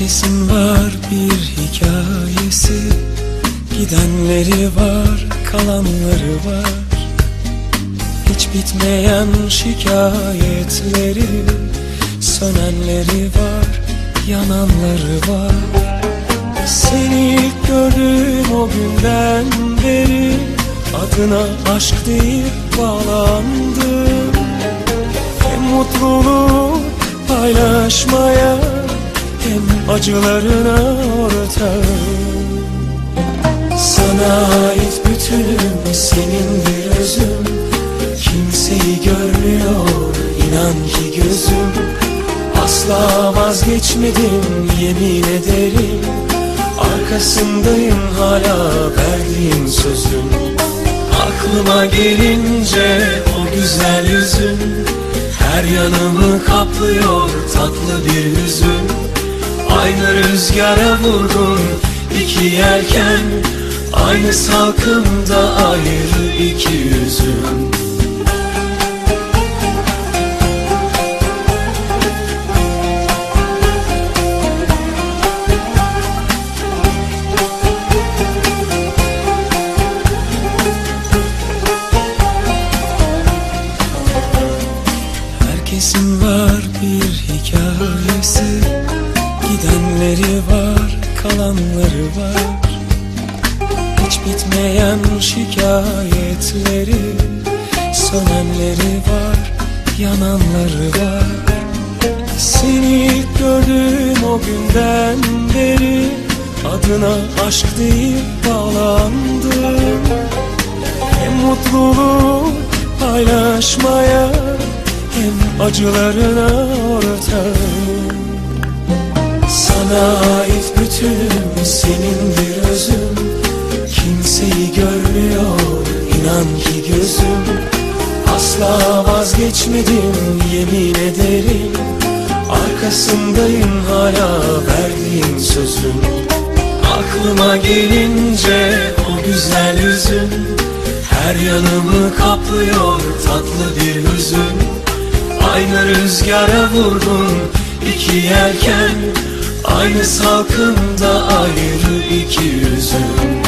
Herkesin var bir hikayesi. Gidenleri var, kalanları var. Hiç bitmeyen şikayetleri. Sönenleri var, yananları var. Seni ilk gördüğüm o günden beri Adına aşk deyip bağlandım. Hem mutluluğu paylaşmaya acılarına ortağım Sana ait bütünüm senin bir özüm Kimseyi görmüyor inan ki gözüm. Asla vazgeçmedim yemin ederim. Arkasındayım hala verdiğim sözüm. Aklıma gelince o güzel yüzün. Her yanımı kaplıyor tatlı bir hüzün Aynı rüzgara vurdun iki yelken Aynı salkımda ayrı iki yüzüm Herkesin var bir hikayesi Gidenleri var, kalanları var. Hiç bitmeyen şikayetleri Sönenleri var, yananları var. Seni ilk gördüğüm o günden beri Adına aşk deyip bağlandım. Hem mutluluğu paylaşmaya hem acılarına ortağım Asla vazgeçmedim yemin ederim. Arkasındayım hala verdiğim sözüm. Aklıma gelince o güzel yüzün Her yanımı kaplıyor tatlı bir hüzün. Aynı rüzgara vurdun iki yelken Aynı salkımda ayrı iki yüzüm